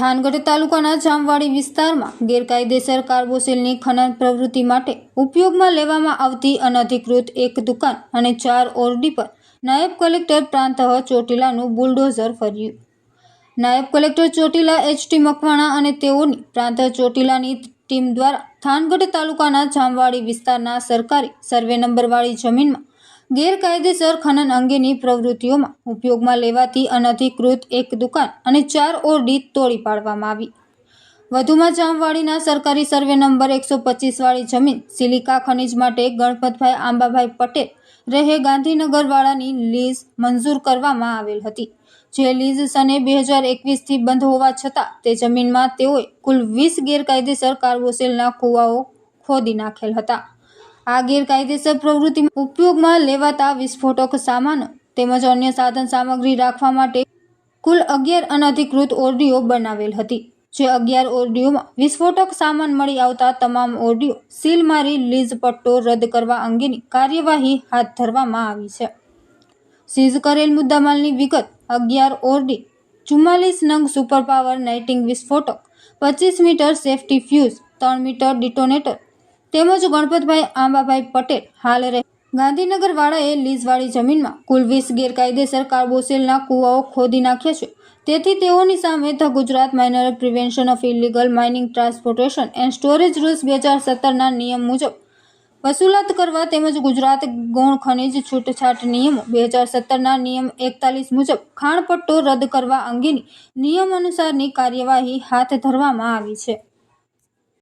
થાનગઢ તાલુકાના જામવાડી વિસ્તારમાં ગેરકાયદેસર કાર્બોસેલની ખનન પ્રવૃત્તિ માટે ઉપયોગમાં લેવામાં આવતી અનધિકૃત એક દુકાન અને ચાર ઓરડી પર નાયબ કલેક્ટર પ્રાંતઃ ચોટીલાનું બુલડોઝર ફર્યું. નાયબ કલેક્ટર ચોટીલા એચટી મકવાણા અને તેઓની પ્રાંત ચોટીલાની ટીમ દ્વારા થાનગઢ તાલુકાના જામવાડી વિસ્તારના સરકારી સર્વે નંબરવાળી જમીનમાં ગેરકાયદેસર ખનન અંગેની પ્રવૃત્તિઓમાં ઉપયોગમાં લેવાતી અનધિકૃત એક દુકાન અને ચાર ઓરડી તોડી પાડવામાં આવી. વધુમાં જામવાડીના સરકારી સર્વે નંબર એકસો પચીસવાળી જમીન સિલિકા ખનિજ માટે ગણપતભાઈ આંબાભાઈ પટેલ રહે ગાંધીનગરવાળાની લીઝ મંજૂર કરવામાં આવેલ હતી. જે લીઝ સને બે હજાર એકવીસથી બંધ હોવા છતાં તે જમીનમાં તેઓએ કુલ વીસ ગેરકાયદેસર કાર્બોસેલના કૂવાઓ ખોદી નાખેલ હતા. આ ગેરકાયદેસર પ્રવૃત્તિમાં ઉપયોગમાં લેવાતા વિસ્ફોટક સામાનો તેમજ અન્ય સાધન સામગ્રી રાખવા માટે કુલ અગિયાર અનધિકૃત ઓરડીઓ બનાવેલ હતી, જે અગિયાર ઓરડીઓમાં વિસ્ફોટક સામાન મળી આવતા તમામ ઓરડીઓ સીલ મારી લીઝ પટ્ટો રદ કરવા અંગેની કાર્યવાહી હાથ ધરવામાં આવી છે. સીઝ કરેલ મુદ્દામાલની વિગત, અગિયાર ઓરડી, ચુમ્માલીસ નંગ સુપર પાવર નાઇટિંગ વિસ્ફોટક, પચીસ મીટર સેફટી ફ્યુઝ, ત્રણ મીટર ડિટોનેટર તેમજ ગણપતભાઈ આંબાભાઈ પટેલ હાલ રહે. ગાંધીનગર વાળાએ લીઝવાળી જમીનમાં કુલ વીસ ગેરકાયદેસર કાર્બોસેલના કૂવાઓ ખોદી નાખ્યા છે. તેથી તેઓની સામે the Gujarat minor prevention of illegal mining transportation and storage rules બે હજાર સત્તરના નિયમ મુજબ વસૂલાત કરવા તેમજ ગુજરાત ગૌણ ખનિજ છૂટછાટ નિયમો બે હજાર સત્તરના નિયમ એકતાલીસ મુજબ ખાણપટ્ટો રદ કરવા અંગેની નિયમ અનુસારની કાર્યવાહી હાથ ધરવામાં આવી છે.